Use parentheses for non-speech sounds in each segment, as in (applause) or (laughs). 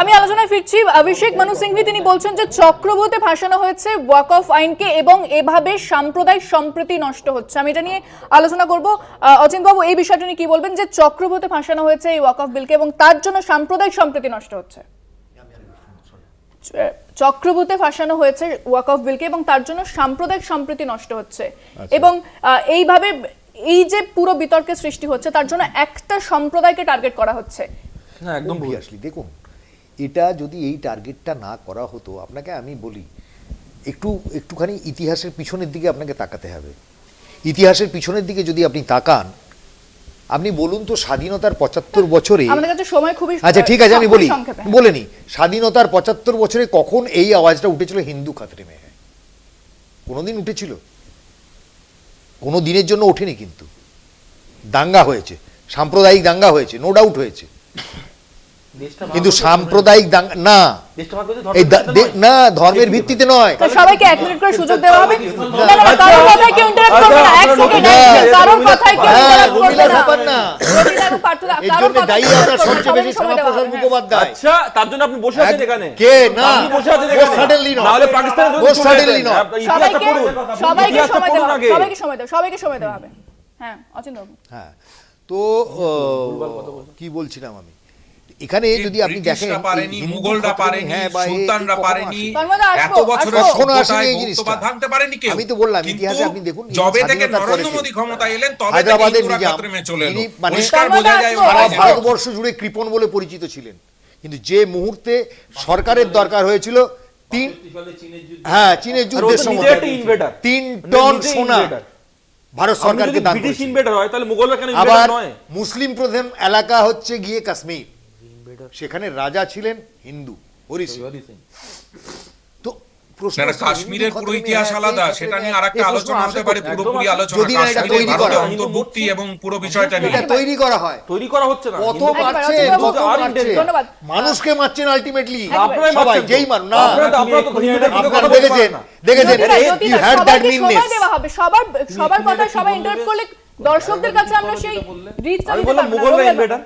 আমি আলোচনায় ফিরছি। অভিষেক মানু সিংভি তিনি বলছেন যে চক্রবর্তী ভাসানো হয়েছে ওয়াক অফ আইনকে এবং এভাবে সাম্প্রদায়িক সম্প্রীতি নষ্ট হচ্ছে। আমি এটা নিয়ে আলোচনা করব। অচিন বাবু এই বিষয়টা নিয়ে কি বলবেন যে চক্রবর্তী ভাসানো হয়েছে এই ওয়াক অফ বিলকে এবং তার জন্য সাম্প্রদায়িক সম্প্রীতি নষ্ট হচ্ছে? চক্রবর্তী ফাঁসানো হয়েছে ওয়াক অফ বিলকে এবং তার জন্য সাম্প্রদায়িক সম্প্রীতি নষ্ট হচ্ছে। এবং এইভাবে এই যে পুরো বিতর্কের সৃষ্টি হচ্ছে তার জন্য একটা সম্প্রদায়কে টার্গেট করা হচ্ছে। না একদম ভুল Obviously, দেখুন এটা যদি এই টার্গেটটা না করা হতো আপনাকে আমি বলি একটু একটুখানি ইতিহাসের পিছনের দিকে আপনাকে তাকাতে হবে। ইতিহাসের পিছনের দিকে যদি আপনি তাকান আপনি বলুন তো স্বাধীনতার পঁচাত্তর বছরে সময় খুবই আচ্ছা ঠিক আছে আমি বলি বলে নি স্বাধীনতার পঁচাত্তর বছরে কখন এই আওয়াজটা উঠেছিল হিন্দু খাতরে মেয়ে? কোনোদিন উঠেছিল? কোনো দিনের জন্য ওঠেনি কিন্তু। দাঙ্গা হয়েছে সাম্প্রদায়িক দাঙ্গা হয়েছে নো ডাউট হয়েছে। কিন্তু সাম্প্রদায়িক না। এই। না ধর্মের ভিত্তিতে নয়। সবাইকে এক মিনিট করে সুযোগ দেওয়া হবে। হ্যাঁ, হ্যাঁ। আচ্ছা সবাইকে সময় দেওয়া হ্যাঁ অচিন্ত হ্যাঁ। তো কি বলছিলাম আমি? এখানে যদি আপনি দেখেন মুঘলরা পারেনি হ্যাঁ, বা সুলতানরা পারেনি এত বছরের সভ্যতায়। ভাঙতে পারেনি কেউ। আমি তো বললাম, ইতিহাসে আপনি দেখুন, যবে থেকে নরেন্দ্র মোদী থেকে। ক্ষমতায় এলেন তবে হায়দ্রাবাদের নিজাম, চলে এলো তিনি মানে পরিষ্কার বোঝা যায় সারা ভারতবর্ষ জুড়ে কৃপণ বলে পরিচিত ছিলেন। কিন্তু যে মুহূর্তে সরকারের দরকার হয়েছিল তিন হ্যাঁ চীনের যুদ্ধের সময়। তিন মানে টন সোনা ভারত সরকারকে দান ব্রিটিশ ইনভেডার হয় তাহলে মুঘলরা কেন আবার নয়? মুসলিম প্রধান এলাকা হচ্ছে গিয়ে কাশ্মীর। সেখানে রাজা ছিলেন হিন্দু হরি সিং তো প্রশ্ন না, না, হচ্ছে, কাশ্মীরের পুরো ইতিহাস আলাদা সেটা নিয়ে আরেকটা আলোচনা হতে পারে পুরোপুরি আলোচনা যদি না এটা তৈরি করা অন্তর্ভুক্তি এবং পুরো বিষয়টা নিয়ে। এটা তৈরি করা হয়। তৈরি করা হচ্ছে না কত মারছে কত মারছে। মানুষকে মারছেন আলটিমেটলি সবাই যেই না আপনারা দেখেছেন সবার সবার কথা সবাই ইন্টারাপ্ট করলে দর্শকদের কাছে আমরা সেই রিচটা আমি দিতে বললাম পারব। মুঘলরা ইনভেডার।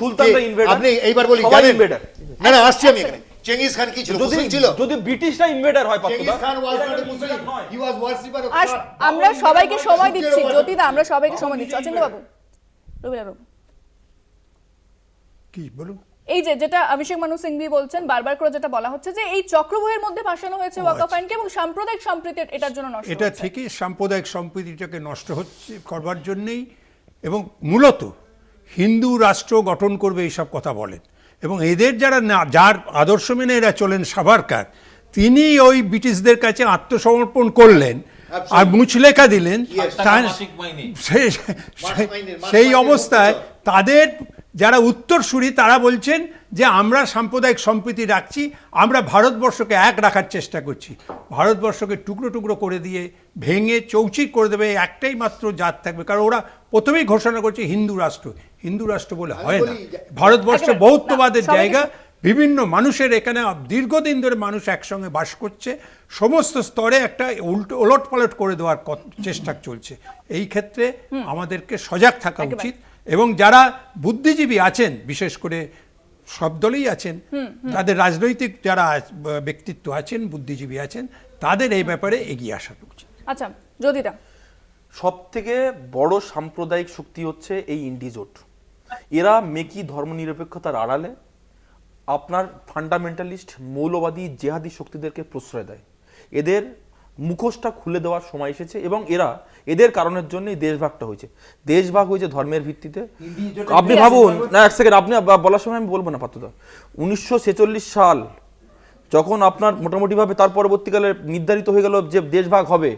সুলতানরা ইনভেডার আপনি এইবার বলি জানেন? ইনভেডার না না আসছি আমি এখানে। চেঙ্গিস খান কি ছিল? মুসলিম ছিল? যদি ব্রিটিশরা ইনভেডার হয় Genghis Khan was not Muslim he was worshipper God. আমরা সবাইকে সময় দিচ্ছি। যদি না জ্যোতিদা আমরা সবাইকে সময় দিচ্ছি। অচিন্ত বাবু রবিলা বাবু কি বলুন। এই যে যেটা অভিষেক মানু সিংভি বলছেন বারবার করে যেটা বলা হচ্ছে যে এই চক্রবহের মধ্যে ভাসানো হয়েছে ওয়াক অফ আইনকে এবং সাম্প্রদায়িক সম্প্রীতি এটার জন্য নষ্ট এটা। থেকে সাম্প্রদায়িক সম্প্রীতিটাকে নষ্ট হচ্ছে করবার জন্যেই এবং মূলত হিন্দু রাষ্ট্র গঠন করবে এইসব কথা বলেন। এবং এদের যারা না যার আদর্শ মেনে এরা চলেন সাভারকার তিনি ওই ব্রিটিশদের কাছে আত্মসমর্পণ করলেন আর মুচলেখা দিলেন। সেই- অবস্থায় তাদের যারা উত্তরসূরি তারা বলছেন যে আমরা সাম্প্রদায়িক সম্প্রীতি রাখছি আমরা ভারতবর্ষকে এক রাখার চেষ্টা করছি। ভারতবর্ষকে টুকরো টুকরো করে দিয়ে ভেঙে চৌচির করে দেবে একটাই মাত্র জাত থাকবে। কারণ ওরা প্রথমেই ঘোষণা করছে হিন্দু রাষ্ট্র। হিন্দু রাষ্ট্র বলে হয় না। ভারতবর্ষ বৌদ্ধবাদের বহুত্ববাদের জায়গা। বিভিন্ন মানুষের এখানে দীর্ঘদিন ধরে মানুষ একসঙ্গে বাস করছে। সমস্ত স্তরে একটা উল্টো ওলট পালট করে দেওয়ার চেষ্টা চলছে। এই ক্ষেত্রে আমাদেরকে সজাগ থাকা উচিত এবং যারা বুদ্ধিজীবী আছেন বিশেষ করে সব দলেই আছেন তাদের রাজনৈতিক যারা আছ- ব্যক্তিত্ব আছেন বুদ্ধিজীবী আছেন তাদের এই ব্যাপারে এগিয়ে আসা উচিত। আচ্ছা জ্যোতিদা। সব থেকে বড় সাম্প্রদায়িক শক্তি হচ্ছে এই ইন্ডিজোট। এরা মেকি ধর্মনিরপেক্ষতার আড়ালে আপনার ফান্ডামেন্টালিস্ট মৌলবাদী, জেহাদি শক্তিদেরকে প্রশ্রয় দেয়। এদের মুখোশটা খুলে দেওয়ার সময় এসেছে এবং এরা এদের কারণের জন্যই দেশভাগটা হয়েছে। দেশভাগ হয়েছে ধর্মের ভিত্তিতে। আপনি ভাবুন, না, এক সেকেন্ড আপনি বলার সময় আমি বলব না পাত্রদা। উনিশশো ছেচল্লিশ সাল যখন আপনার মোটামুটিভাবে তার পরবর্তীকালে নির্ধারিত হয়ে গেল যে দেশভাগ হবে,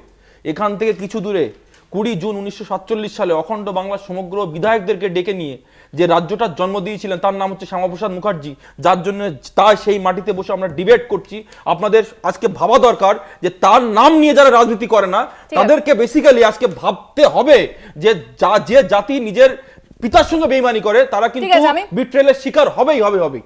এখান থেকে কিছু দূরে, কুড়ি জুন উনিশশো সাতচল্লিশ সালে অখণ্ড বাংলার সমগ্র বিধায়কদেরকে ডেকে নিয়ে যে রাজ্যটার জন্ম দিয়েছিলেন তার নাম হচ্ছে শ্যামাপ্রসাদ মুখার্জি যার জন্য তার সেই মাটিতে বসে আমরা ডিবেট করছি। আপনাদের আজকে ভাবা দরকার যে তার নাম নিয়ে যারা রাজনীতি করে না তাদেরকে বেসিক্যালি আজকে ভাবতে হবে যে যা যে জাতি নিজের পিতার সঙ্গে বেইমানি করে তারা কিন্তু বিট্রেলের শিকার হবেই হবে হবেই।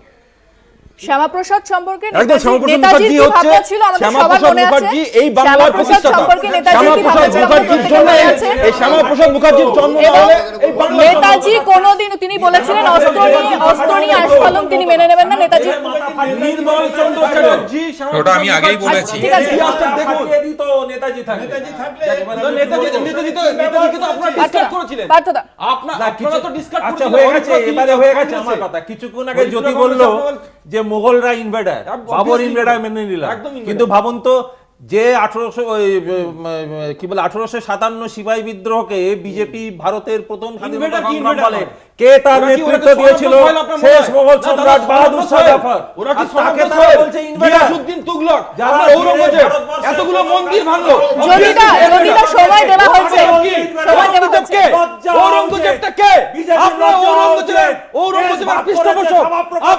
শ্যামাপ্রসাদ সম্পর্কে একদম নেতাজি- শ্যামাপ্রসাদ মুখার্জি হচ্ছে ভাবনা ছিল? আমাদের সবার শ্যামাপ্রসাদ মনে আছে। এই বাংলার প্রতিষ্ঠাতা। সম্পর্কে নেতাজির কি ভাবনা শ্যামাপ্রসাদ ছিল মুখার্জির জন্য এই শ্যামাপ্রসাদ মুখার্জির জন্ম না হলে এই বাংলার নেতাজি কোনোদিন তিনি বলেছিলেন অস্ত্র নিয়ে অস্ত্র নিয়ে আস্ফালন তিনি মেনে নেবেন না নেতাজি নির্মল চন্দ্র চ্যাটার্জি ওটা আমি আগেই বলেছি। ঠিক আছে। ইতিহাসটা দেখুন। নেতাজি থাকবে তো নেতাজি নেতাজি তো নেতাজিকে তো আপনারা ডিসকাস করেছিলেন। পার্থদা। আপনারা তো ডিসকাস আচ্ছা হয়ে গেছে এবারে হয়ে গেছে আমার কথা। কিছুক্ষণ আগে জ্যোতি বলল যে মোগলরা ইনভেডার বাবর ইনভেডার মেনে নিলাম কিন্তু ভাবুন তো যে আঠারোশো কি বলে আঠারোশো সাতান্ন সিপাহী বিদ্রোহকে বিজেপি ভারতের প্রথম বলে? কে তার নেতৃত্ব দিয়েছিল? শেষ মোগল সম্রাট বাহাদুর শাহ জাফর। ওরা কি তাকে তারা বলছে invader। তুগলক যারা ঔরঙ্গজেব এতগুলো মন্দির ভাঙলো। যদিদা যদিদা সময় দেওয়া হয়েছে। সময় দেওয়া ঔরঙ্গজেব হয়েছে কে ঔরঙ্গজেবটা কে? আপনারা লজ্জা ঔরঙ্গজেবের পৃষ্ঠপোষক।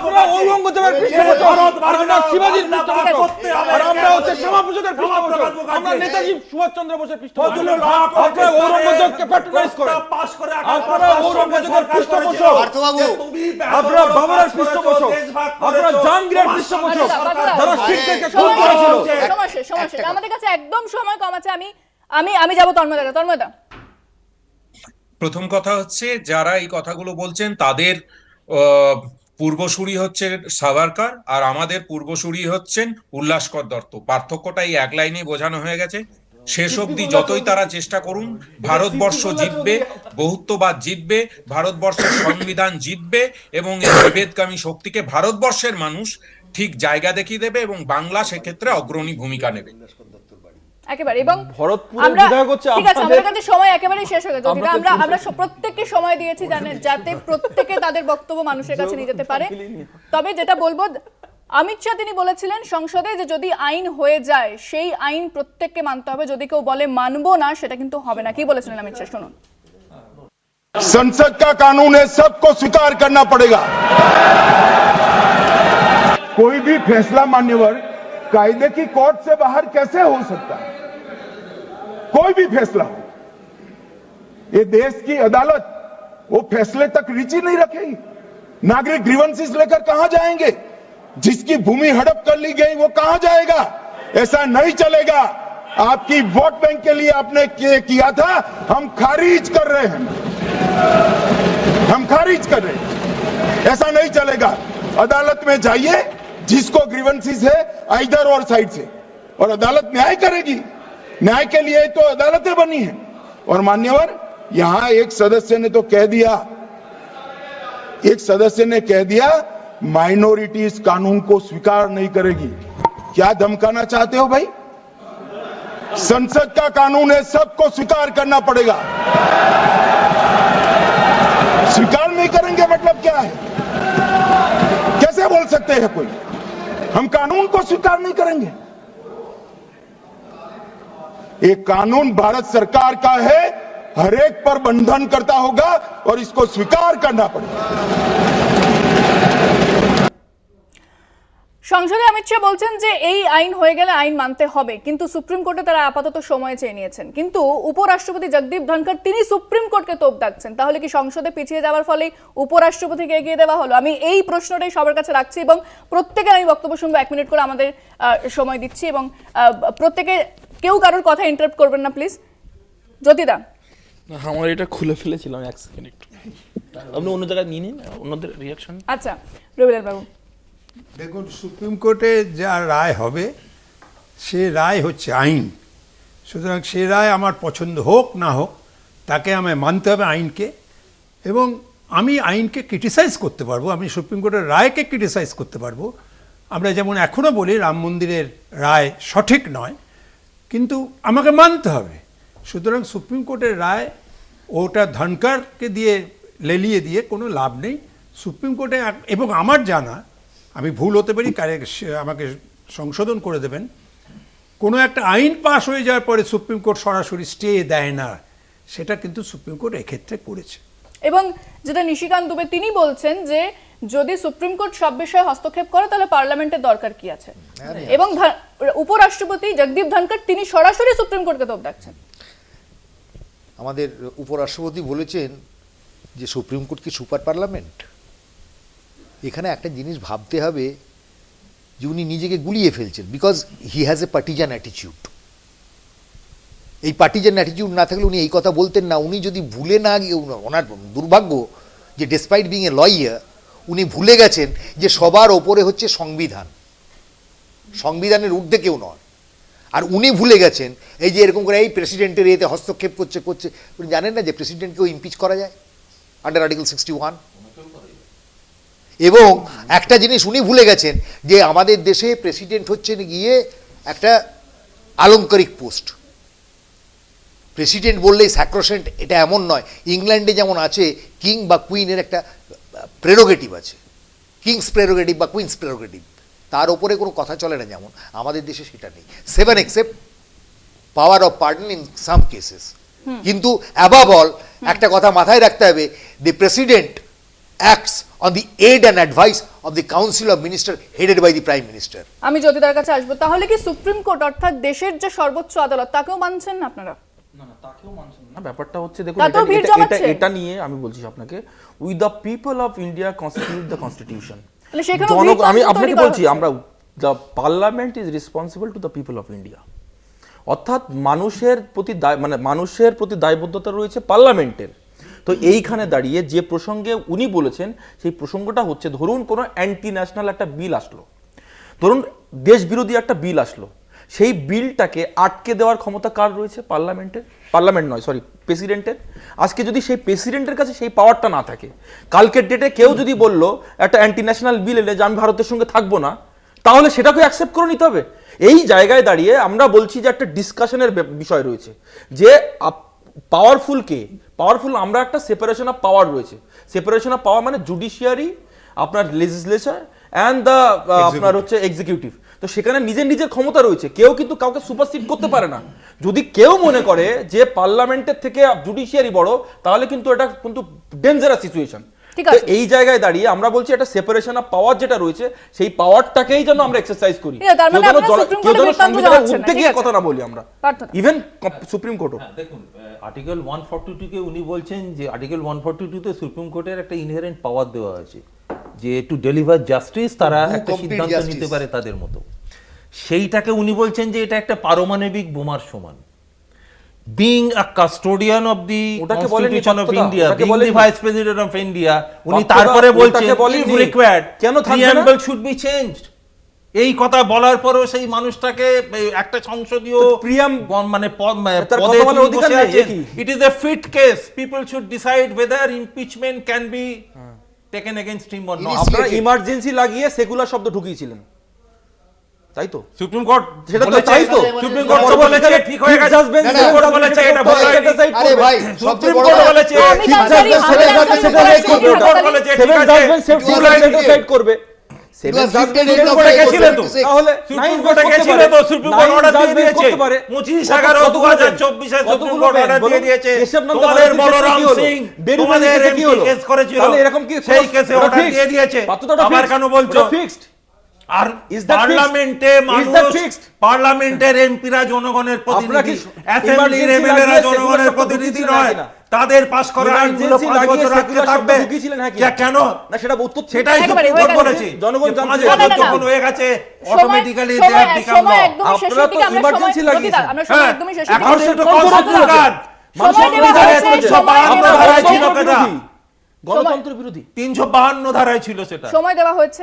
করেছে। ঔরঙ্গজেবের পৃষ্ঠপোষক। আমরা শিবাজির আমরা পৃষ্ঠপোষক। করতে হবে, আর আমরা হচ্ছে? শ্যামাপ্রসাদের পৃষ্ঠপোষক। আমরা নেতাজি সুভাষচন্দ্র বোসের পৃষ্ঠপোষক। আপনারা ঔরঙ্গজেবকে প্যাট্রোনাইজ পাস করে আপনারা ঔরঙ্গজেবের পৃষ্ঠপোষক! পার্থবাবু, যে তুমি আপনারা আন্দোলন বাবরের পাস করেছ, পৃষ্ঠপোষক দেশ ভাগ আপনারা করেছ, জাহাঙ্গীরের পৃষ্ঠপোষক! যারা পার্থদা, খুন করেছিল। শেষ, সময় শেষ, সময় শেষ। আমাদের কাছে একদম সময় কম আছে আমি আমি আমি যাব তন্ময়দা তন্ময়দা প্রথম কথা হচ্ছে যারা এই কথাগুলো বলছেন তাদের আহ, পূর্বসূরি হচ্ছে সাভারকার আর আমাদের পূর্বসূরি হচ্ছেন উল্লাসকর দত্ত। পার্থক্যটা এই এক লাইনে বোঝানো হয়ে গেছে। শেষ অবধি যতই তারা চেষ্টা করুন ভারতবর্ষ জিতবে বহুত্ববাদ জিতবে ভারতবর্ষের (coughs) সংবিধান জিতবে এবং এই বিভেদকামী শক্তিকে ভারতবর্ষের মানুষ ঠিক জায়গা দেখিয়ে দেবে এবং বাংলা সেক্ষেত্রে অগ্রণী ভূমিকা নেবে। একেবারে এবং আমরা ঠিক আছে আমাদের কাছে সময় একেবারে শেষ হয়ে গেছে আমরা আমরা প্রত্যেককে সময় দিয়েছি জানে যাতে প্রত্যেকে তাদের বক্তব্য মানুষের কাছে নিয়ে যেতে পারে। (laughs) তবে যেটা বলব অমিত শাহ তিনি বলেছিলেন সংসদে যে যদি আইন হয়ে যায় সেই আইন প্রত্যেককে মানতে হবে যদি কেউ বলে মানবো না সেটা কিন্তু হবে না কি বলেছিলেন অমিত শাহ শুনুন संसद का कानून है सबको स्वीकार करना पड़ेगा कोई भी फैसला मान्यवर कायदे की कोर्ट से बाहर कैसे हो सकता है कोई भी फैसला हो ये देश की अदालत वो फैसले तक रुचि नहीं रखेगी नागरिक ग्रीवेंसेस लेकर कहां जाएंगे जिसकी भूमि हड़प कर ली गई वो कहाँ जाएगा? ऐसा नहीं चलेगा। आपकी वोट बैंक के लिए आपने किया था, हम खारिज कर रहे हैं। हम खारिज कर रहे हैं। ऐसा नहीं चलेगा। अदालत में जाइए, जिसको ग्रीवेंसेस है, इधर और साइड से। और अदालत न्याय करेगी। न्याय के लिए तो अदालतें बनी है। और मान्यवर, यहाँ एक सदस्य ने तो कह दिया। एक सदस्य ने कह दिया माइनॉरिटीज कानून को स्वीकार नहीं करेगी। क्या धमकाना चाहते हो भाई? संसद का कानून है, सबको स्वीकार करना पड़ेगा। स्वीकार नहीं करेंगे मतलब क्या है? कैसे बोल सकते हैं कोई? हम कानून को स्वीकार नहीं करेंगे। एक कानून भारत सरकार का है, हरेक पर बंधन करता होगा और इसको स्वीकार करना पड़ेगा। সংসদে অমিত শাহ বলছেন যে এই আইন হয়ে গেলে আইন মানতে হবে কিন্তু সুপ্রিম কোর্টে তারা আপাতত সময় চেয়ে নিয়েছেন। কিন্তু উপরাষ্ট্রপতি জগদীপ ধনখড় তিনি সুপ্রিম কোর্টকে তোপ ডাকছেন। তাহলে কি সংসদে পিছিয়ে যাওয়ার ফলে উপরাষ্ট্রপতিকে এগিয়ে দেওয়া হলো? আমি এই প্রশ্নটাই সবার কাছে রাখছি এবং প্রত্যেকের আমি বক্তব্য শুনব এক মিনিট করে আমাদের সময় দিচ্ছি এবং প্রত্যেকে কেউ কারোর কথা ইন্টারাপ্ট করবেন না প্লিজ জ্যোতিদা। আমার এটা খুলে ফেলেছিলাম এক সেকেন্ড একটু। আপনি অন্য জায়গায় নিয়ে নিন অন্যদের রিয়াকশন আচ্ছা রবিলাল বাবু। দেখুন, সুপ্রিম কোর্টে যা রায় হবে, সে রায় হচ্ছে আইন। সুতরাং সে রায় আমার পছন্দ হোক না হোক, তাকে আমায় মানতে হবে আইনকে। এবং আমি আইনকে ক্রিটিসাইজ করতে পারব, আমি সুপ্রিম কোর্টের রায়কে ক্রিটিসাইজ করতে পারব। আমরা যেমন এখনও বলি রাম মন্দিরের রায় সঠিক নয়, কিন্তু আমাকে মানতে হবে। সুতরাং সুপ্রিম কোর্টের রায় ওটা ধনকারকে দিয়ে লেলিয়ে দিয়ে কোনো লাভ নেই। সুপ্রিম কোর্টে এবং আমার জানা আমি ভুল হতে পারি কারে আমাকে সংশোধন করে দেবেন। কোনো একটা আইন পাশ হয়ে যাওয়ার পরে সুপ্রিম কোর্ট সরাসরি স্টে দেয় না সেটা কিন্তু সুপ্রিম কোর্ট এক্ষেত্রে করেছে। এবং যেটা নিশিকান্ত দুবে তিনি বলছেন যে যদি সুপ্রিম কোর্ট সব বিষয়ে হস্তক্ষেপ করে তাহলে পার্লামেন্টের দরকার কি আছে? এবং উপরাষ্ট্রপতি জগদীপ ধনকর তিনি সরাসরি সুপ্রিম কোর্টকে তোপ ডাকছেন। আমাদের উপরাষ্ট্রপতি বলেছেন যে সুপ্রিম কোর্ট কি সুপার পার্লামেন্ট? এখানে একটা জিনিস ভাবতে হবে যে উনি নিজেকে গুলিয়ে ফেলছেন because he has a partisan অ্যাটিচিউড এই পার্টিজান অ্যাটিচিউড না থাকলে উনি এই কথা বলতেন না। উনি যদি ভুলে না গিয়ে ওনার দুর্ভাগ্য যে ডেসপাইট বিং এ লয়ার উনি ভুলে গেছেন যে সবার ওপরে হচ্ছে সংবিধান। সংবিধানের ঊর্ধ্বে কেউ নয়। আর উনি ভুলে গেছেন এই যে এরকম করে এই প্রেসিডেন্টের এতে হস্তক্ষেপ করছে করছে। উনি জানেন না যে প্রেসিডেন্টকেও ইমপিচ করা যায়? আন্ডার আর্টিকেল সিক্সটি ওয়ান এবং একটা জিনিস উনি ভুলে গেছেন যে আমাদের দেশে প্রেসিডেন্ট হচ্ছেন গিয়ে একটা আলংকারিক পোস্ট প্রেসিডেন্ট বললেই স্যাক্রোসেন্ট এটা এমন নয়। ইংল্যান্ডে যেমন আছে কিং বা কুইনের একটা প্রেরোগেটিভ আছে। কিংস প্রেরোগেটিভ বা কুইন্স প্রেরোগেটিভ তার ওপরে কোনো কথা চলে না যেমন আমাদের দেশে সেটা নেই। Seven except power of pardon in some cases কিন্তু অ্যাবাভ অল একটা কথা মাথায় রাখতে হবে the president acts on the aid and advice of the council of minister headed by the prime minister আমি জ্যোতিদার কাছে আসব। তাহলে কি সুপ্রিম কোর্ট অর্থাৎ দেশের যে সর্বোচ্চ আদালত তাকেও মানছেন না আপনারা না। ব্যাপারটা হচ্ছে দেখুন তাতেও এটা- ভিড় এটা- এটা এটা নিয়ে আমি বলছি আপনাকে we the people of India constitute the constitution আমি আপনাকে বলছি আমরা the parliament is responsible to the people of India অর্থাৎ মানুষের প্রতি দায় মানে মানুষের প্রতি দায়বদ্ধতা রয়েছে পার্লামেন্টের তো এইখানে দাঁড়িয়ে যে প্রসঙ্গে উনি বলেছেন, সেই প্রসঙ্গটা হচ্ছে, ধরুন কোনো অ্যান্টি ন্যাশনাল একটা বিল আসলো। ধরুন দেশ বিরোধী একটা বিল আসলো। সেই বিলটাকে আটকে দেওয়ার ক্ষমতা কার রয়েছে? পার্লামেন্টের? পার্লামেন্ট নয় সরি প্রেসিডেন্টের আজকে যদি সেই প্রেসিডেন্টের কাছে সেই পাওয়ারটা না থাকে, কালকের ডেটে কেউ যদি বলল, একটা অ্যান্টি ন্যাশনাল বিল এলে যে আমি ভারতের সঙ্গে থাকব না, তাহলে সেটাকে অ্যাকসেপ্ট করে নিতে হবে। এই জায়গায় দাঁড়িয়ে আমরা বলছি যে একটা ডিসকাশনের বিষয় রয়েছে। যে পাওয়ারফুল কে? পাওয়ারফুল আমরা একটা সেপারেশন অফ পাওয়ার রয়েছে। সেপারেশন অফ পাওয়ার মানে জুডিশিয়ারি আপনার লেজিসলেচার অ্যান্ড দ্য আপনার হচ্ছে এক্সিকিউটিভ তো সেখানে নিজের নিজের ক্ষমতা রয়েছে। কেউ কিন্তু কাউকে সুপারসিড করতে পারে না। যদি কেউ মনে করে যে পার্লামেন্টের থেকে জুডিশিয়ারি বড় তাহলে কিন্তু এটা কিন্তু ডেঞ্জারাস সিচুয়েশন ঠিক আছে। এই জায়গায় দাঁড়িয়ে আমরা বলছি একটা সেপারেশন অফ পাওয়ার যেটা রয়েছে সেই পাওয়ারটাকেই যেন আমরা এক্সারসাইজ করি। তার মানে জন- সুপ্রিম কোর্টে সংবিধানের ঊর্ধ্বে গিয়ে কথা না বলি আমরা। ইভেন সুপ্রিম কোর্টও দেখুন আর্টিকেল ওয়ান ফর্টি টুকে উনি বলছেন যে আর্টিকেল ওয়ান ফর্টি টুতে সুপ্রিম কোর্টের একটা ইনহেরেন্ট পাওয়ার দেওয়া আছে যে টু ডেলিভার জাস্টিস তারা একটা সিদ্ধান্ত নিতে পারে তাদের মতো। সেইটাকে উনি বলছেন যে এটা একটা পারমাণবিক বোমার সমান। বিং ওটাকে বলেননি কনস্টিটিউশন অফ তত্ত্বটা, ইন্ডিয়া ওটাকে বিং দি বলেননি। ভাইস প্রেসিডেন্ট অফ ইন্ডিয়া উনি তারপরে বলছেন। ইফ রিকোয়ার্ড কেন? প্রিয়াম্বল শুড বি চেঞ্জড এই কথা বলার পরেও সেই মানুষটাকে একটা সংসদীয় প্রিয়াম- মানে মানে বসে নেই, এ আছেন। কি? It is a fit case. People should decide whether impeachment can be taken against him or not. আপনারা ইমার্জেন্সি লাগিয়ে সেকুলার শব্দ ঢুকিয়েছিলেন তাই তো সুপ্রিম কোর্ট সেটা তো তাই তো। সুপ্রিম কোর্ট তো বলেছে ঠিক হয়ে গেছে সুপ্রিম কোর্ট বলেছে এটা ভুল হয়নি। decide আরে ভাই সুপ্রিম কোর্ট বলেছে Fifth আনসারি, সেটা আনসারি সেটা করবে। সুপ্রিম কোর্ট বলেছে, ঠিক আছে। সেটা. করবে judgment limited সেটা in কোর্টে the তো। তাহলে সুপ্রিম কোর্টে করতে তো সুপ্রিম কোর্ট অর্ডার দিয়ে দিয়েছে করতে পারে। পঁচিশ কত- এগারো দু কতগুলো হাজার বেঞ্চ? চব্বিশে সুপ্রিম কোর্ট অর্ডার দিয়ে দিয়েছে তোমাদের বলরাম সিং তোমাদের এমপি কেস করেছিল তাহলে এরকম কি সেই কেসে অর্ডার দিয়ে দিয়েছে আবার কেন বলছো fixed? আর পার্লামেন্টে মানুষ পার্লামেন্টের এমপিরা জনগণের প্রতিনিধি অ্যাসেম্বলির এমএলএরা জনগণের প্রতিনিধি নয়। তাদের পাশ করা আইনগুলো পাঁচ বছর আটকে থাকবে। কেন? না সেটা উত্তর সেটাই গেছে। বলেছে। জনগণ জানতে। যখন হয়ে গেছে automatically they have become law আপনারা তো আমরা সময়- লাগিয়েছেন। আমরা হ্যাঁ, এখন। সেটা সময় কনস্টিটিউশন দেওয়া কাজ। সময় দেওয়া সংবিধানে গণতন্ত্র বিরোধী। তিনশো বাহান্ন ধারায় ছিল সেটা। সময় দেওয়া হয়েছে.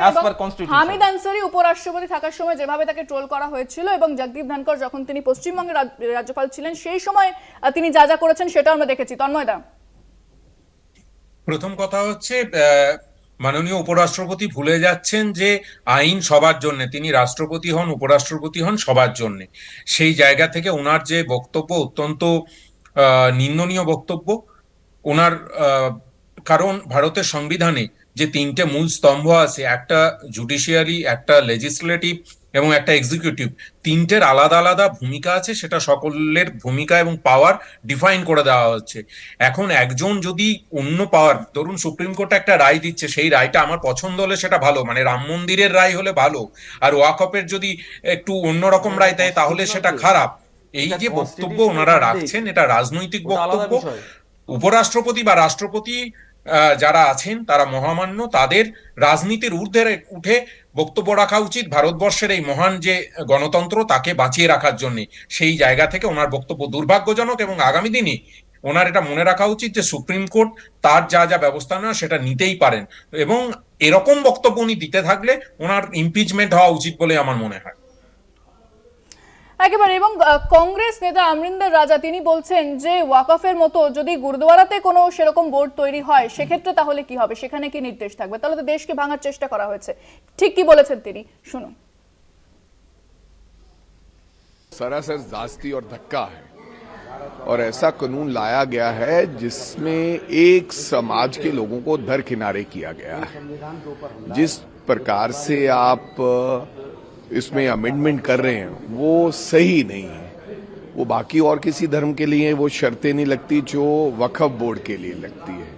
হামিদ আনসারি উপরাষ্ট্রপতি থাকার সময় যেভাবে তাকে ট্রোল করা হয়েছিল এবং জগদীপ ধনকর যখন তিনি পশ্চিমবঙ্গের রাজ্যপাল ছিলেন সেই সময় আহ, তিনি যা যা করেছেন সেটা আমরা দেখেছি। তন্ময়দা প্রথম কথা হচ্ছে মাননীয় উপরাষ্ট্রপতি ভুলে যাচ্ছেন যে আইন সবার জন্য তিনি রাষ্ট্রপতি হন উপরাষ্ট্রপতি হন সবার জন্য। সেই জায়গা থেকে ওনার যে বক্তব্য অত্যন্ত আহ, নিন্দনীয় বক্তব্য ওনার আহ, কারণ ভারতের সংবিধানে যে তিনটে মূল স্তম্ভ আছে একটা জুডিশিয়ারি একটা লেজিসলেটিভ এবং একটা এক্সিকিউটিভ তিনটের আলাদা আলাদা ভূমিকা আছে সেটা সকলের ভূমিকা এবং পাওয়ার ডিফাইন করে দেওয়া হচ্ছে। এখন একজন যদি অন্য পাওয়ার ধরুন সুপ্রিম কোর্ট একটা রায় দিচ্ছে সেই রায়টা আমার পছন্দ হলে সেটা ভালো মানে রাম মন্দিরের রায় হলে ভালো আর ওয়াকফের যদি একটু অন্যরকম রায় দেয় তাহলে সেটা খারাপ। এই যে বক্তব্য ওনারা রাখছেন এটা রাজনৈতিক বক্তব্য উপরাষ্ট্রপতি বা রাষ্ট্রপতি যারা আছেন, তারা মহামান্য। তাদের রাজনীতির ঊর্ধ্বে উঠে বক্তব্য রাখা উচিত ভারতবর্ষের এই মহান যে গণতন্ত্র, তাকে বাঁচিয়ে রাখার জন্য। সেই জায়গা থেকে ওনার বক্তব্য দুর্ভাগ্যজনক এবং আগামী দিনে ওনার এটা মনে রাখা উচিত যে সুপ্রিম কোর্ট তার যা যা ব্যবস্থা নেওয়া সেটা নিতেই পারেন। এবং এরকম বক্তব্য উনি দিতে থাকলে ওনার ইমপিচমেন্ট হওয়া উচিত বলে আমার মনে হয়। একেবারে এবং আহ, কংগ্রেস নেতা আমরিন্দর রাজা তিনি বলছেন যে ওয়াকফের মতো যদি গুরুদুয়ারাতে কোনো সেরকম বোর্ড তৈরি হয় সেক্ষেত্রে তাহলে কি হবে সেখানে কি নির্দেশ থাকবে তাহলে তো দেশকে ভাঙার চেষ্টা করা হয়েছে ঠিক কি বলেছেন তিনি শুনুন सरासर जास्ती और धक्का है और ऐसा कानून लाया गया है जिसमें एक समाज के लोगों को दरकिनारे किया गया है जिस प्रकार से आप अ, इसमें अमेंडमेंट कर रहे हैं, वो सही नहीं है। वो बाकी और किसी धर्म के लिए वो शर्तें नहीं लगती जो वक्फ बोर्ड के लिए लगती है।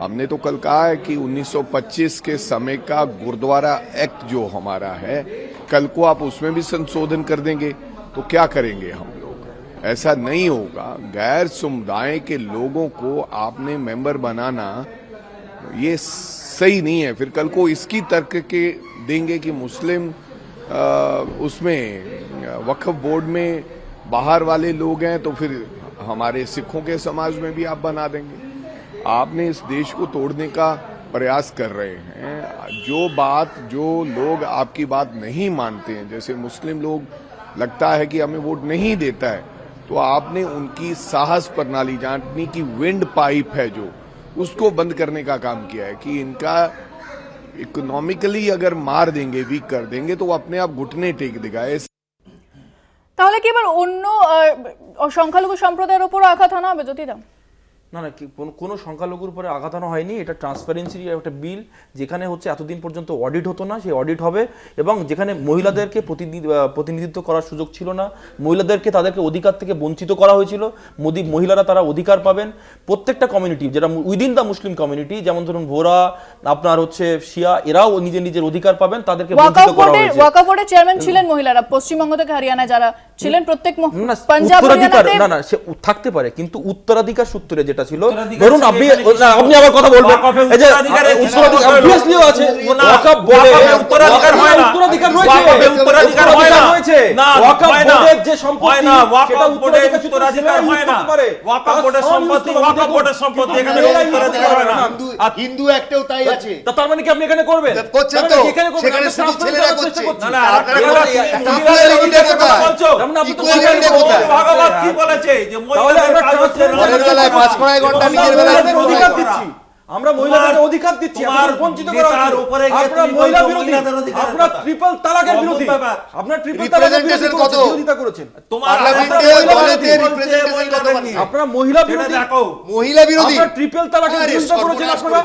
हमने तो कल कहा है कि 1925 के समय का गुरुद्वारा एक्ट जो हमारा है, कल को आप उसमें भी संशोधन कर देंगे तो क्या करेंगे हम लोग? ऐसा नहीं होगा। गैर समुदाय के लोगों को आपने मेंबर बनाना, ये सही नहीं है। फिर कल को इसकी तर्क के देंगे कि मुस्लिम उसमें वक्फ बोर्ड में बाहर वाले लोग हैं तो फिर हमारे सिखों के समाज में भी आप बना देंगे। आपने इस देश को तोड़ने का प्रयास कर रहे हैं। जो बात, जो लोग आपकी बात नहीं मानते हैं, जैसे मुस्लिम लोग लगता है कि हमें वोट नहीं देता है तो आपने उनकी साहस प्रणाली जानने की विंड पाइप है जो, उसको बंद करने का काम किया है कि इनका इकोनॉमिकली अगर मार देंगे वीक कर देंगे तो वो अपने आप घुटने टेक देगा ऐसे তাহলে কি এবার অন্য আহ, সংখ্যালঘু সম্প্রদায়ের উপর আঘাত আনা হবে জ্যোতিদা না না কি- কোনো সংখ্যালঘুর উপরে আঘাত আনা হয়নি এটা ট্রান্সপারেন্সির একটা বিল যেখানে হচ্ছে এতদিন পর্যন্ত অডিট হতো না সেই অডিট হবে এবং যেখানে মহিলাদেরকে প্রতিনিধি- প্রতিনিধিত্ব করার সুযোগ ছিল না মহিলাদেরকে তাদেরকে অধিকার থেকে বঞ্চিত করা হয়েছিল মোদি মহিলারা তারা অধিকার পাবেন প্রত্যেকটা কমিউনিটি যেটা উইদিন দ্য মুসলিম কমিউনিটি যেমন ধরুন ভোরা আপনার হচ্ছে শিয়া এরাও নিজের নিজের অধিকার পাবেন তাদেরকে বঞ্চিত করা হয়েছে। ওয়াকফ বোর্ডের চেয়ারম্যান ছিলেন মহিলারা পশ্চিমবঙ্গ থেকে হরিয়ানা যারা ছিলেন প্রত্যেক পাঞ্জাব না না সে থাকতে পারে কিন্তু উত্তরাধিকার সূত্রে যেটা ছিল। ধরুন আপনি এখানে আপনি আবার কথা বলবেন। এই যে উত্তরাধিকার। আছে। না, ওয়াকফ ওয়াকফে উত্তরাধিকার হয় না। উত্তরাধিকার রয়েছে। ওয়াকফে উত্তরাধিকার হয় না। রয়েছে। না, ওয়াকফ বোর্ডের যে সম্পত্তি হয় না, ওয়াকফ বোর্ডের উত্তরাধিকার হয় না। ওয়াকফ বোর্ডের সম্পত্তি, ওয়াকফ। বোর্ডের সম্পত্তি, এখানে উত্তরাধিকার হয় না। হিন্দু আর- হিন্দু একটাও তাই আছে। তা তার মানে কি আপনি এখানে করবেন? করছেন তো। মানে এখানে করবেন? সেখানে শুধু ছেলেরা করছে। করছেন। না, না, আপনারা কি বলেছে। যে মহিলাদের কাজ হচ্ছে কড়াই ঘণ্টা নিজের বেলায় অধিকার দিচ্ছি। আমরা মহিলাদের অধিকার দিচ্ছি আপনাদের বঞ্চিত করা উপরে আপনারা মহিলা বিরোধী। আপনারা ট্রিপল তালাকের বিরোধী। আপনারা ট্রিপল তালাকের বিরোধী কত? বিরোধিতা করেছেন। তোমার আপনারা কত মহিলা বিরোধী। মহিলা বিরোধী? আপনারা ট্রিপল তালাকের বিরোধিতা করেছেন আপনারা।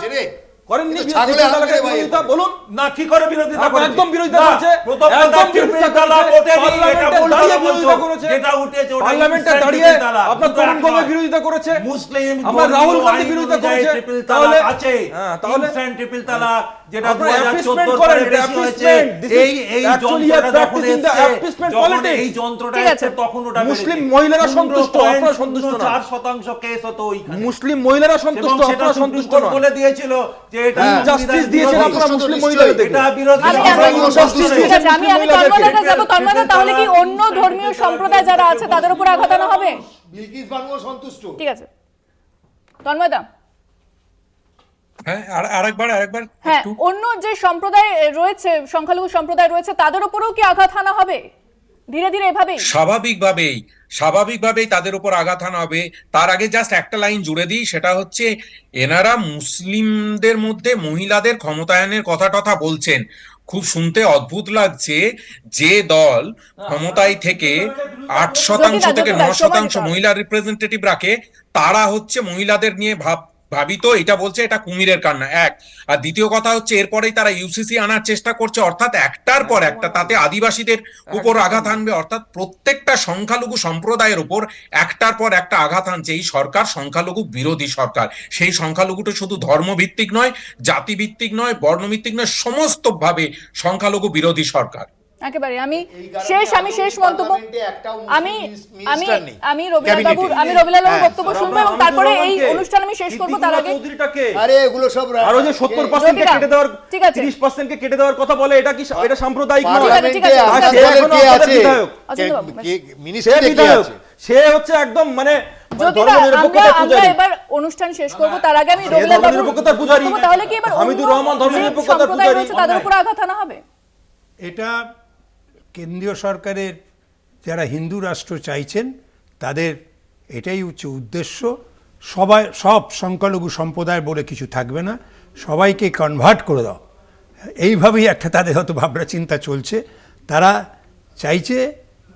করেননি বিরোধিতা। বলুন না কি করে বিরোধিতা একদম বিরোধিতা করেছে। একদম বিরোধিতা করেছে। এটা পার্লামেন্টে ভুল দাঁড়িয়ে কথা বিরোধিতা বলছো। করেছে। যেটা উঠেছে পার্লামেন্টে দাঁড়িয়ে আপনার তরুণ গগৈ বিরোধিতা করেছে মুসলিম আপনার রাহুল গান্ধী বিরোধিতা করেছে। তাহলে- আছে তাহলে- ট্রিপল তালাক যেটা 2014 করেন, পরে এটা বেশি হয়েছে appeasement. This is এই এই যন্ত্রটা যখন practice in the এসছে, appeasement যখন politics. এই যন্ত্রটা ঠিক তখন ওটা মুসলিম মহিলারা সন্তুষ্ট, আপনারা সন্তুষ্ট না। চার শতাংশ কেস হতো ওইখানে মুসলিম মহিলারা সন্তুষ্ট আপনারা সন্তুষ্ট বলে দিয়েছিল যে জাস্টিস দিয়েছেন আপনারা মুসলিম আমি আমি- যাব তন্ময়দা তাহলে কি অন্য ধর্মীয় সম্প্রদায় যারা আছে তাদের উপর আঘাত আনা হবে? বিলকিস বানুও সন্তুষ্ট। ঠিক আছে। তন্ময়দা হ্যাঁ আর আরেকবার আরেকবার হ্যাঁ অন্য যে সম্প্রদায় রয়েছে সংখ্যালঘু সম্প্রদায় রয়েছে তাদের উপরেও কি আঘাত হানা হবে? ধীরে ধীরে এভাবেই। স্বাভাবিকভাবেই স্বাভাবিকভাবেই তাদের উপর আঘাত হানা হবে। তার আগে জাস্ট একটা লাইন জুড়ে দিই সেটা হচ্ছে এনারা মুসলিমদের মধ্যে মহিলাদের ক্ষমতায়নের কথা টথা বলছেন। খুব শুনতে অদ্ভুত লাগছে যে দল ক্ষমতায় থেকে আট শতাংশ থেকে ন শতাংশ মহিলা রিপ্রেজেন্টেটিভ রাখে তারা হচ্ছে মহিলাদের নিয়ে ভাব ভাবিত এটা বলছে এটা কুমিরের কান্না এক। আর দ্বিতীয় কথা হচ্ছে এরপরেই তারা ইউসিসি আনার চেষ্টা করছে অর্থাৎ একটার পর একটা তাতে আদিবাসীদের উপর আঘাত আনবে অর্থাৎ প্রত্যেকটা সংখ্যালঘু সম্প্রদায়ের উপর একটার পর একটা আঘাত আনছে এই সরকার সংখ্যালঘু বিরোধী সরকার। সেই সংখ্যালঘুটা শুধু ধর্মভিত্তিক নয় জাতিভিত্তিক নয় বর্ণভিত্তিক নয় সমস্ত ভাবে সংখ্যালঘু বিরোধী সরকার। একেবারে আমি শেষ আমি শেষ মন্তব্য আমি আমি আমি রবিলাল বাবুর আমি রবিলাল বাবুর। বক্তব্য শুনব এবং তারপরে এই অনুষ্ঠান আমি শেষ করব তার আগে। আরে এগুলো সব আর ওই যে সত্তর পার্সেন্টকে জ্যোতিরা, কেটে দেওয়ার ঠিক আছে। তিরিশ পার্সেন্টকে কেটে দেওয়ার কথা বলে এটা কি এটা সাম্প্রদায়িক নয়। ঠিক আছে, আছে। কে সে আছে। কে- সে আছে। হচ্ছে একদম মানে আমরা। এবার অনুষ্ঠান শেষ করব তার আগে আমি রবিলাল বাবুর ধর্মনিরপেক্ষতার তাহলে কি এবার হামিদুর রহমান ধর্মনিরপেক্ষতার সম্প্রদায় তাদের উপর আঘাত আনা হবে? এটা কেন্দ্রীয় সরকারের যারা হিন্দু রাষ্ট্র চাইছেন, তাদের এটাই হচ্ছে উদ্দেশ্য। সবাই, সব সংখ্যালঘু সম্প্রদায় বলে কিছু থাকবে না। সবাইকে কনভার্ট করে দাও। এইভাবেই একটা তাদের হয়তো ভাবনা চিন্তা চলছে। তারা চাইছে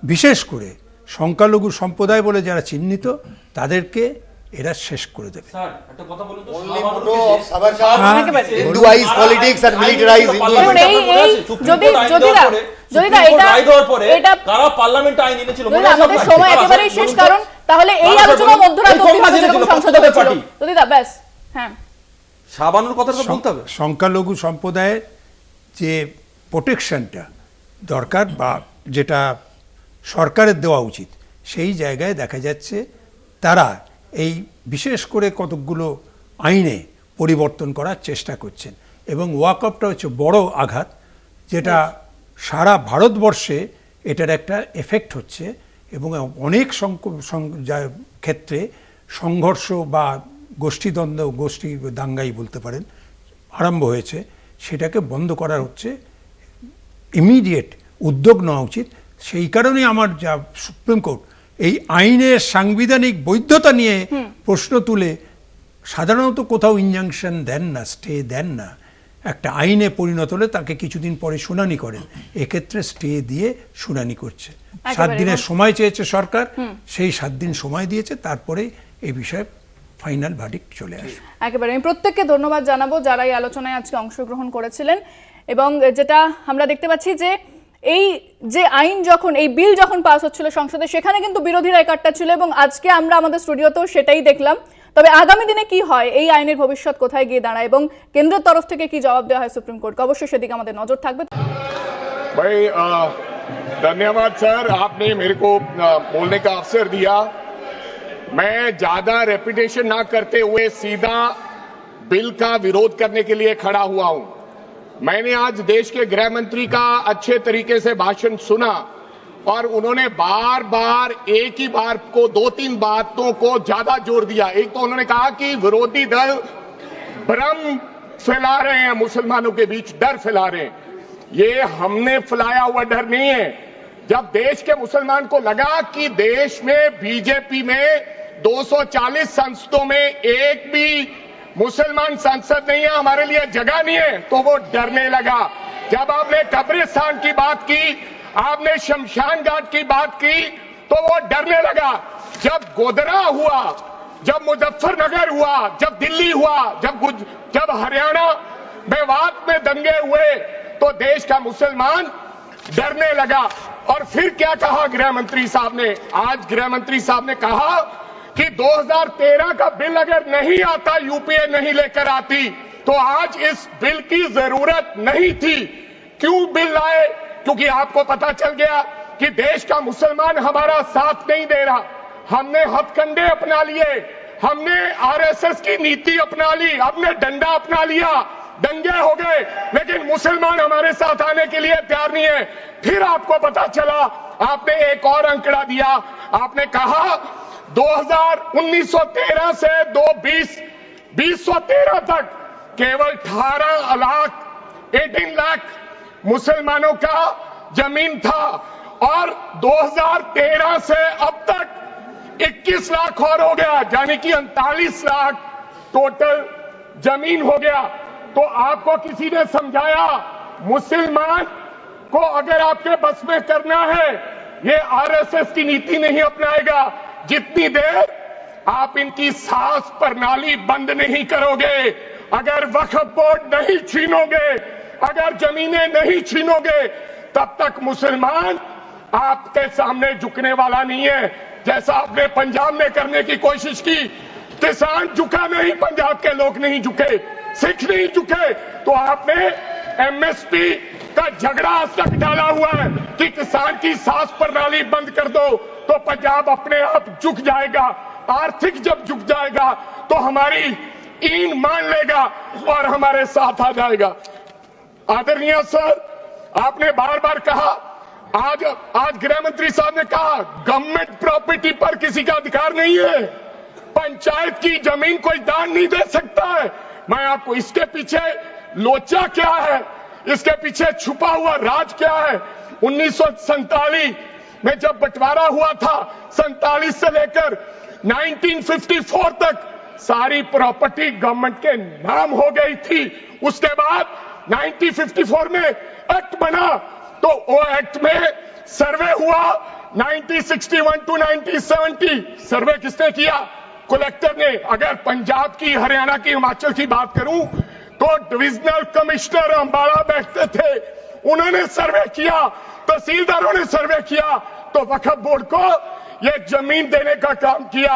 বিশেষ করে সংখ্যালঘু সম্প্রদায় বলে যারা চিহ্নিত, তাদেরকে এরা শেষ করে দেবে। সংখ্যালঘু সম্প্রদায়ের যে প্রোটেকশনটা দরকার বা যেটা সরকারের দেওয়া উচিত সেই জায়গায় দেখা যাচ্ছে তারা এই বিশেষ করে কতকগুলো আইনে পরিবর্তন করার চেষ্টা করছেন। এবং ওয়াকআপটা হচ্ছে বড় আঘাত যেটা সারা ভারতবর্ষে এটার একটা এফেক্ট হচ্ছে এবং অনেক ক্ষেত্রে সংঘর্ষ বা গোষ্ঠীদ্বন্দ্ব গোষ্ঠী দাঙ্গাই বলতে পারেন আরম্ভ হয়েছে। সেটাকে বন্ধ করার হচ্ছে। ইমিডিয়েট উদ্যোগ নেওয়া উচিত। সেই কারণে আমার যা সুপ্রিম কোর্ট এই আইনের সাংবিধানিক বৈধতা নিয়ে প্রশ্ন তুলে সাধারণত কোথাও ইনজাংশন দেন না স্টে দেন না। একটা আইনে পরিণত হলে তাকে কিছুদিন পরে শুনানি করেন। এক্ষেত্রে স্টে দিয়ে শুনানি করছে। সাত দিনের সময় চেয়েছে সরকার সেই সাত দিন সময় দিয়েছে তারপরে এই বিষয়ে ফাইনাল ভার্ডিক্ট চলে আসবে। একেবারে আমি প্রত্যেককে ধন্যবাদ জানাব যারা এই আলোচনায় আজকে অংশগ্রহণ করেছিলেন। এবং যেটা আমরা দেখতে পাচ্ছি যে এই যে আইন যখন এই বিল যখন পাস হচ্ছিল সংসদে সেখানে কিন্তু বিরোধীরা একাট্টা ছিল এবং আজকে আমরা আমাদের স্টুডিওতেও সেটাই দেখলাম তবে আগামী দিনে কি হয় এই আইনের ভবিষ্যৎ কোথায় গিয়ে দাঁড়ায় এবং কেন্দ্রের তরফ থেকে কি জবাব দেওয়া হয় সুপ্রিম কোর্টকে অবশ্যই সেদিকে আমাদের নজর থাকবে भाई अ, धन्यवाद सर आपने मेरे को अ, बोलने का अवसर दिया मैं ज्यादा रेपुटेशन ना करते हुए सीधा बिल का विरोध करने के लिए खड़ा हुआ हूं मैंने आज देश के गृह मंत्री का अच्छे तरीके से भाषण सुना और उन्होंने बार बार एक ही बार को दो तीन बातों को ज़्यादा ज़ोर दिया। एक तो उन्होंने कहा कि विरोधी दल भ्रम फैला रहे हैं, मुसलमानों के बीच डर फैला रहे हैं। ये हमने फैलाया हुआ डर नहीं है। जब देश के मुसलमान को लगा कि देश में बीजेपी में 240 संसदों में एक भी मुसलमान सांसद नहीं है, हमारे लिए जगह नहीं है। तो वो डरने लगा। जब आपने कब्रिस्तान की बात की, आपने शमशान घाट की बात की तो वो डरने लगा। जब गोदरा हुआ, जब मुजफ्फरनगर हुआ, जब दिल्ली हुआ, जब जब हरियाणा मेवात में दंगे हुए तो देश का मुसलमान डरने लगा। और फिर क्या कहा गृह मंत्री साहब ने? आज गृह मंत्री साहब ने कहा कि 2013 का बिल अगर नहीं आता, यूपीए नहीं लेकर आती तो आज इस बिल की ज़रूरत नहीं थी। क्यों बिल लाए क्योंकि आपको पता चल गया कि देश का मुसलमान हमारा साथ नहीं दे रहा। हमने हथकंडे अपना लिए, हमने आरएसएस की नीति अपना ली, हमने डंडा अपना लिया, दंगे हो गए, लेकिन मुसलमान हमारे साथ आने के लिए तैयार नहीं है। फिर आपको पता चला, आपने एक और अंकड़ा दिया, आपने कहा 2000 1913 से 2020 2013 तक केवल 18 लाख 18 लाख मुसलमानों का ज़मीन था। और 2013 से अब तक 21 लाख और हो गया, यानी कि उनतालीस लाख टोटल ज़मीन हो गया। तो आपको किसी ने समझाया, मुसलमान को अगर आपके बस में करना है, ये आरएसएस की नीति नहीं अपनाएगा। जितनी देर आप इनकी सांस प्रणाली बंद नहीं करोगे, अगर वक्फ बोर्ड नहीं छीनोगे, अगर जमीनें नहीं छीनोगे, तब तक मुसलमान आपके सामने झुकने वाला नहीं है। जैसा आपने पंजाब में करने की कोशिश की, किसान झुका नहीं, पंजाब के लोग नहीं झुके, सिख नहीं झुके तो आपने एमएसपी का झगड़ा आज तक डाला हुआ है कि किसान की सांस प्रणाली बंद कर दो तो पंजाब अपने आप झुक जाएगा, आर्थिक जब झुक जाएगा तो हमारी ईन मान लेगा और हमारे साथ आ जाएगा। आदरणीय सर, आपने बार बार कहा, आज आज गृह मंत्री साहब ने कहा गवर्नमेंट प्रॉपर्टी पर किसी का अधिकार नहीं है। पंचायत की ज़मीन कोई दान नहीं दे सकता है। मैं आपको इसके पीछे लोचा क्या है? इसके पीछे छुपा हुआ राज क्या है? उन्नीस सौ सैंतालीस में जब बंटवारा हुआ था, सैतालीस से लेकर 1954 तक सारी प्रॉपर्टी गवर्नमेंट के नाम हो गई थी। उसके बाद 1954 में एक्ट बना तो वो एक्ट में सर्वे हुआ। 1961 टू 1970 सर्वे किसने किया? कलेक्टर ने। अगर पंजाब की, हरियाणा की, हिमाचल की बात करूँ तो डिविजनल कमिश्नर अंबाला बैठते थे। उन्होंने सर्वे किया, तहसीलदारों ने सर्वे किया तो वक्फ बोर्ड को ये ज़मीन देने का काम किया।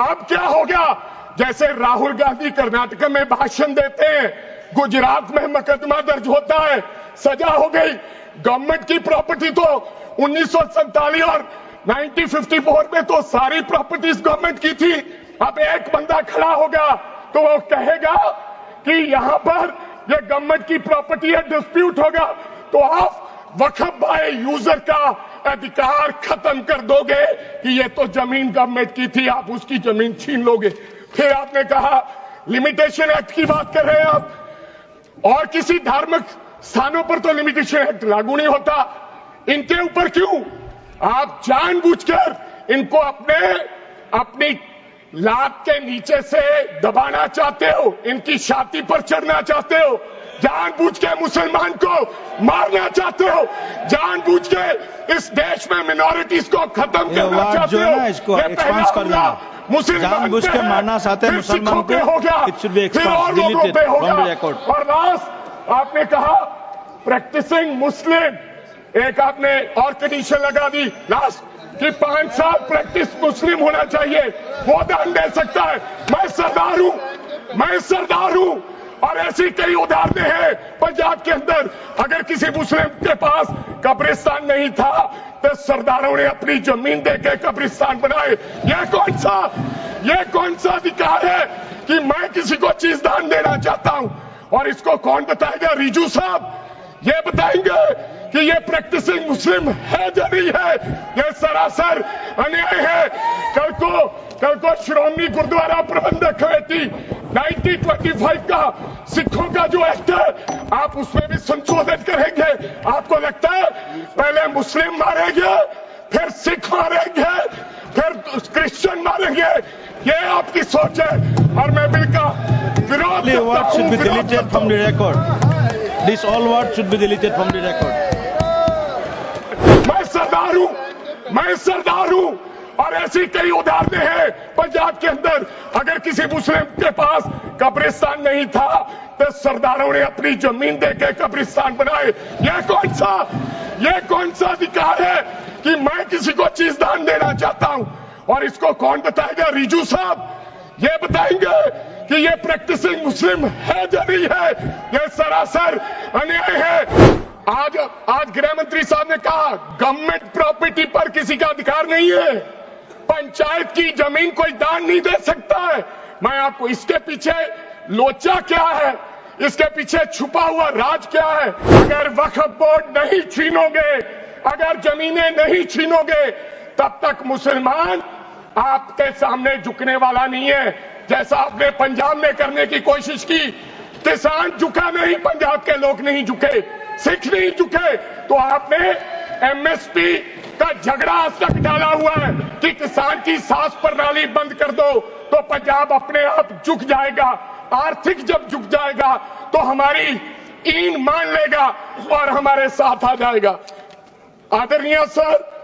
अब क्या हो गया? जैसे राहुल गांधी कर्नाटक में भाषण देते हैं, गुजरात में मुकदमा दर्ज होता है, सजा हो गई। गवर्नमेंट की प्रॉपर्टी तो उन्नीस और 1954 में तो सारी प्रॉपर्टीज़ गवर्नमेंट की थी। अब एक बंदा खड़ा होगा तो वो कहेगा कि यहाँ पर ये गवर्नमेंट की प्रॉपर्टी है डिस्प्यूट होगा तो आप वक्फ बाय यूज़र का अधिकार खत्म कर दोगे कि ये तो ज़मीन गवर्नमेंट की थी, आप उसकी ज़मीन छीन लोगे। फिर आपने कहा लिमिटेशन एक्ट की बात कर रहे हैं आप। और किसी धार्मिक स्थानों पर तो लिमिटेशन एक्ट लागू नहीं होता। इनके ऊपर क्यों? आप जानबूझकर इनको अपने, अपनी लात के नीचे से दबाना चाहते हो इनकी छाती पर चढ़ना चाहते हो जानबूझ के मुसलमान को मारना चाहते हो जानबूझ के इस देश में मिनोरिटीज को खत्म करना चाहते हो इसको ये expand पहला कर मुसलमान पे के मारना चाहते हैं मुसलमान पे को। हो गया। फिर और लोगों पे होगा record. और लास्ट आपने कहा प्रैक्टिसिंग मुस्लिम एक आपने और कंडीशन लगा दी। लास्ट कि पाँच साल प्रैक्टिस मुस्लिम होना चाहिए। वो दान दे सकता है। मैं सरदार हूँ। मैं सरदार हूँ। और ऐसी कई उदाहरणें हैं पंजाब के अंदर। अगर किसी मुस्लिम के पास कब्रिस्तान नहीं था तो सरदारों ने अपनी ज़मीन देके कब्रिस्तान बनाए। यह कौन सा? यह कौन सा अधिकार है कि मैं किसी को चीज़ दान देना चाहता हूँ? और इसको कौन बताएगा? रिजू साहब, ये बताएँगे कि ये प्रैक्टिसिंग मुस्लिम है नहीं है। ये सरासर अन्याय है। कल को कल को श्रोमणी गुरुद्वारा प्रबंधक कमेटी 1925 का सिखों का जो एक्ट है आप उसमें भी संशोधन करेंगे। आपको लगता है पहले मुस्लिम मारेंगे फिर सिख मारेंगे फिर क्रिश्चियन मारेंगे। ये आपकी सोच है। और मैं बिल का विरोध should be deleted from the record. This all word should be deleted from the record. सरदार हूँ। मैं सरदार हूँ। और ऐसी कई उदाहरणें हैं पंजाब के अंदर। अगर किसी मुस्लिम के पास कब्रिस्तान नहीं था तो सरदारों ने अपनी ज़मीन देके कब्रिस्तान बनाए। यह कौन सा, यह कौन सा अधिकार है कि मैं किसी को चीज़ दान देना चाहता हूँ? और इसको कौन बताएगा? रिजू साहब, ये बताएँगे कि ये प्रैक्टिसिंग मुस्लिम है या नहीं है? ये सरासर अन्याय है। आज आज गृह मंत्री साहब ने कहा गवर्नमेंट प्रॉपर्टी पर किसी का अधिकार नहीं है। पंचायत की ज़मीन कोई दान नहीं दे सकता है। मैं आपको इसके पीछे लोचा क्या है? इसके पीछे छुपा हुआ राज क्या है? अगर वक्फ बोर्ड नहीं छीनोगे, अगर जमीनें नहीं छीनोगे, तब तक मुसलमान आपके सामने झुकने वाला नहीं है। जैसा आपने पंजाब में करने की कोशिश की, किसान झुका नहीं, पंजाब के लोग नहीं झुके। सिख नहीं चुके तो आपने एमएसपी का झगड़ा आज तक डाला हुआ है कि किसान की सांस प्रणाली बंद कर दो तो पंजाब अपने आप झुक जाएगा, आर्थिक जब झुक जाएगा तो हमारी ईन मान लेगा और हमारे साथ आ जाएगा। आदरणीय सर